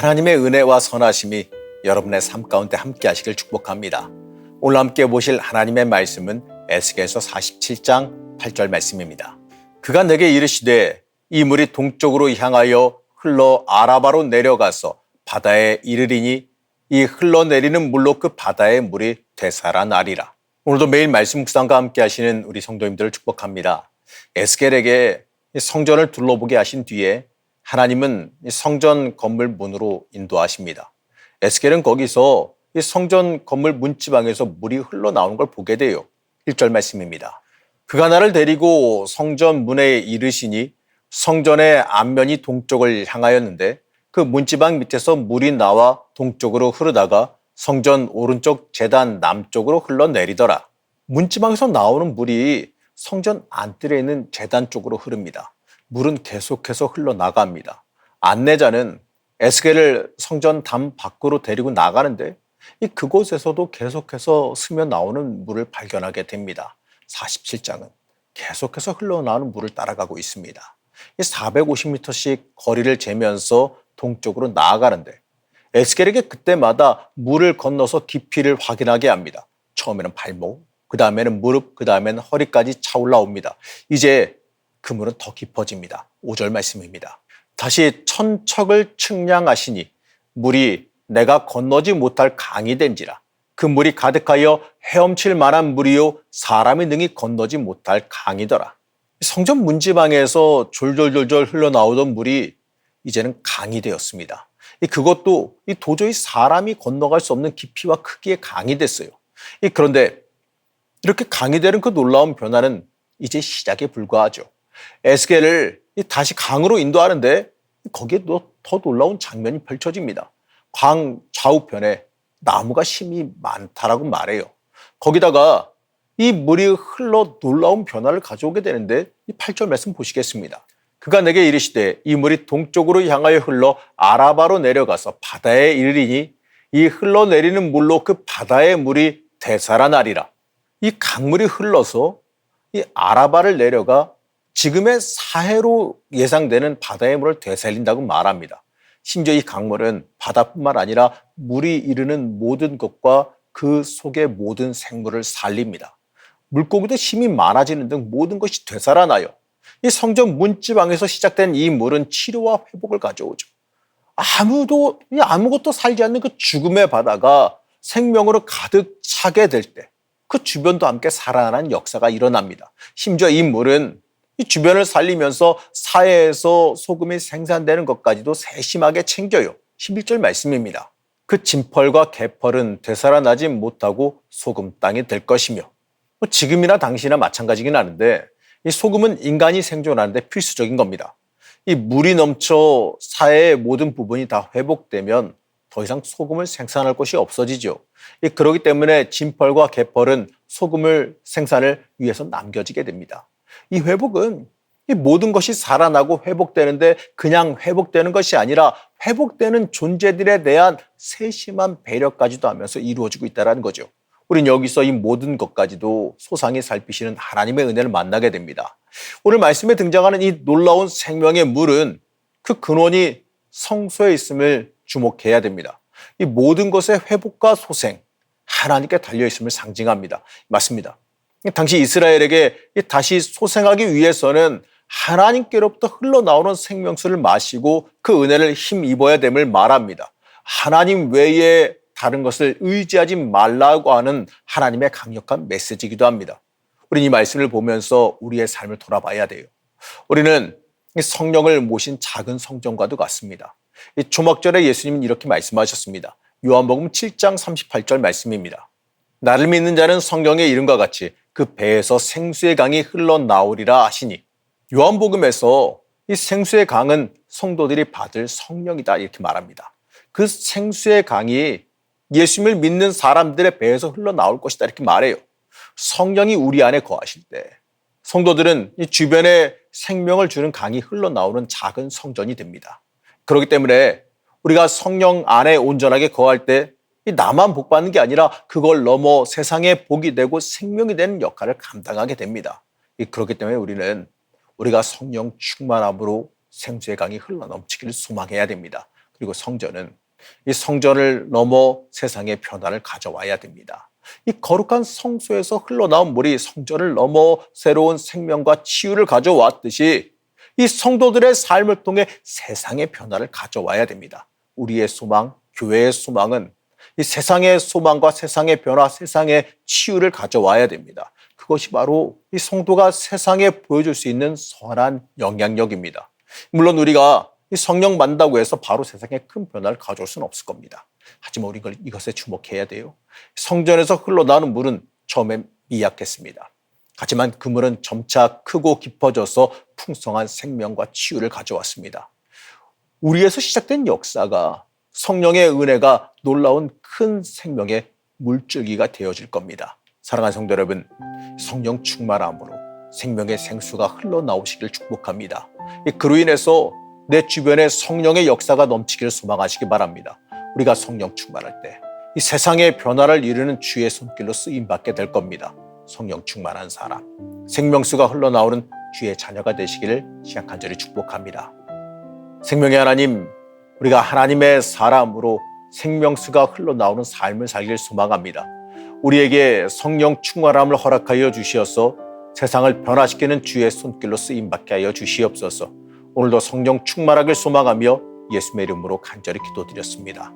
하나님의 은혜와 선하심이 여러분의 삶 가운데 함께 하시길 축복합니다. 오늘 함께 보실 하나님의 말씀은 에스겔서 47장 8절 말씀입니다. 그가 내게 이르시되 이 물이 동쪽으로 향하여 흘러 아라바로 내려가서 바다에 이르리니 이 흘러내리는 물로 그 바다의 물이 되살아나리라. 오늘도 매일 말씀 묵상과 함께 하시는 우리 성도님들을 축복합니다. 에스겔에게 성전을 둘러보게 하신 뒤에 하나님은 성전 건물 문으로 인도하십니다. 에스겔은 거기서 이 성전 건물 문지방에서 물이 흘러나오는 걸 보게 돼요. 1절 말씀입니다. 그가 나를 데리고 성전 문에 이르시니 성전의 앞면이 동쪽을 향하였는데 그 문지방 밑에서 물이 나와 동쪽으로 흐르다가 성전 오른쪽 재단 남쪽으로 흘러내리더라. 문지방에서 나오는 물이 성전 안뜰에 있는 재단 쪽으로 흐릅니다. 물은 계속해서 흘러나갑니다. 안내자는 에스겔을 성전 담 밖으로 데리고 나가는데 이 그곳에서도 계속해서 스며 나오는 물을 발견하게 됩니다. 47장은 계속해서 흘러나오는 물을 따라가고 있습니다. 이 450m씩 거리를 재면서 동쪽으로 나아가는데 에스겔에게 그때마다 물을 건너서 깊이를 확인하게 합니다. 처음에는 발목, 그 다음에는 무릎, 그 다음에는 허리까지 차올라옵니다. 이제 그 물은 더 깊어집니다. 5절 말씀입니다. 다시 천척을 측량하시니 물이 내가 건너지 못할 강이 된지라. 그 물이 가득하여 헤엄칠 만한 물이요 사람이 능히 건너지 못할 강이더라. 성전 문지방에서 졸졸졸졸 흘러나오던 물이 이제는 강이 되었습니다. 그것도 도저히 사람이 건너갈 수 없는 깊이와 크기의 강이 됐어요. 그런데 이렇게 강이 되는 그 놀라운 변화는 이제 시작에 불과하죠. 에스겔을 다시 강으로 인도하는데 거기에 더 놀라운 장면이 펼쳐집니다. 광 좌우편에 나무가 심이 많다라고 말해요. 거기다가 이 물이 흘러 놀라운 변화를 가져오게 되는데 이 8절 말씀 보시겠습니다. 그가 내게 이르시되 이 물이 동쪽으로 향하여 흘러 아라바로 내려가서 바다에 이르리니 이 흘러내리는 물로 그 바다의 물이 되살아나리라. 이 강물이 흘러서 이 아라바를 내려가 지금의 사해로 예상되는 바다의 물을 되살린다고 말합니다. 심지어 이 강물은 바다뿐만 아니라 물이 이르는 모든 것과 그 속의 모든 생물을 살립니다. 물고기도 힘이 많아지는 등 모든 것이 되살아나요. 이 성전 문지방에서 시작된 이 물은 치료와 회복을 가져오죠. 아무도 아무것도 살지 않는 그 죽음의 바다가 생명으로 가득 차게 될 때 그 주변도 함께 살아나는 역사가 일어납니다. 심지어 이 물은 이 주변을 살리면서 사회에서 소금이 생산되는 것까지도 세심하게 챙겨요. 11절 말씀입니다. 그 진펄과 개펄은 되살아나지 못하고 소금 땅이 될 것이며 뭐 지금이나 당시나 마찬가지긴 하는데 이 소금은 인간이 생존하는데 필수적인 겁니다. 이 물이 넘쳐 사회의 모든 부분이 다 회복되면 더 이상 소금을 생산할 것이 없어지죠. 그렇기 때문에 진펄과 개펄은 소금을 생산을 위해서 남겨지게 됩니다. 이 회복은 이 모든 것이 살아나고 회복되는데 그냥 회복되는 것이 아니라 회복되는 존재들에 대한 세심한 배려까지도 하면서 이루어지고 있다는 거죠. 우린 여기서 이 모든 것까지도 소상히 살피시는 하나님의 은혜를 만나게 됩니다. 오늘 말씀에 등장하는 이 놀라운 생명의 물은 그 근원이 성소에 있음을 주목해야 됩니다. 이 모든 것의 회복과 소생, 하나님께 달려 있음을 상징합니다. 맞습니다. 당시 이스라엘에게 다시 소생하기 위해서는 하나님께로부터 흘러나오는 생명수를 마시고 그 은혜를 힘입어야 됨을 말합니다. 하나님 외에 다른 것을 의지하지 말라고 하는 하나님의 강력한 메시지이기도 합니다. 우리는 이 말씀을 보면서 우리의 삶을 돌아봐야 돼요. 우리는 성령을 모신 작은 성전과도 같습니다. 이 초막절에 예수님은 이렇게 말씀하셨습니다. 요한복음 7장 38절 말씀입니다. 나를 믿는 자는 성경의 이름과 같이 그 배에서 생수의 강이 흘러나오리라 하시니 요한복음에서 이 생수의 강은 성도들이 받을 성령이다 이렇게 말합니다. 그 생수의 강이 예수님을 믿는 사람들의 배에서 흘러나올 것이다 이렇게 말해요. 성령이 우리 안에 거하실 때 성도들은 이 주변에 생명을 주는 강이 흘러나오는 작은 성전이 됩니다. 그렇기 때문에 우리가 성령 안에 온전하게 거할 때 나만 복 받는 게 아니라 그걸 넘어 세상에 복이 되고 생명이 되는 역할을 감당하게 됩니다. 그렇기 때문에 우리는 우리가 성령 충만함으로 생수의 강이 흘러 넘치기를 소망해야 됩니다. 그리고 성전은 이 성전을 넘어 세상의 변화를 가져와야 됩니다. 이 거룩한 성소에서 흘러나온 물이 성전을 넘어 새로운 생명과 치유를 가져왔듯이 이 성도들의 삶을 통해 세상의 변화를 가져와야 됩니다. 우리의 소망, 교회의 소망은 이 세상의 소망과 세상의 변화, 세상의 치유를 가져와야 됩니다. 그것이 바로 이 성도가 세상에 보여줄 수 있는 선한 영향력입니다. 물론 우리가 이 성령 만다고 해서 바로 세상에 큰 변화를 가져올 수는 없을 겁니다. 하지만 우리가 이것에 주목해야 돼요. 성전에서 흘러나오는 물은 처음에 미약했습니다. 하지만 그 물은 점차 크고 깊어져서 풍성한 생명과 치유를 가져왔습니다. 우리에서 시작된 역사가 성령의 은혜가 놀라운 큰 생명의 물줄기가 되어질 겁니다. 사랑하는 성도 여러분, 성령 충만함으로 생명의 생수가 흘러나오시길 축복합니다. 그로 인해서 내 주변에 성령의 역사가 넘치기를 소망하시기 바랍니다. 우리가 성령 충만할 때 이 세상의 변화를 이루는 주의 손길로 쓰임 받게 될 겁니다. 성령 충만한 사람, 생명수가 흘러나오는 주의 자녀가 되시기를 시작한절히 축복합니다. 생명의 하나님, 우리가 하나님의 사람으로 생명수가 흘러나오는 삶을 살길 소망합니다. 우리에게 성령 충만함을 허락하여 주시어서 세상을 변화시키는 주의 손길로 쓰임 받게 하여 주시옵소서. 오늘도 성령 충만하길 소망하며 예수의 이름으로 간절히 기도드렸습니다.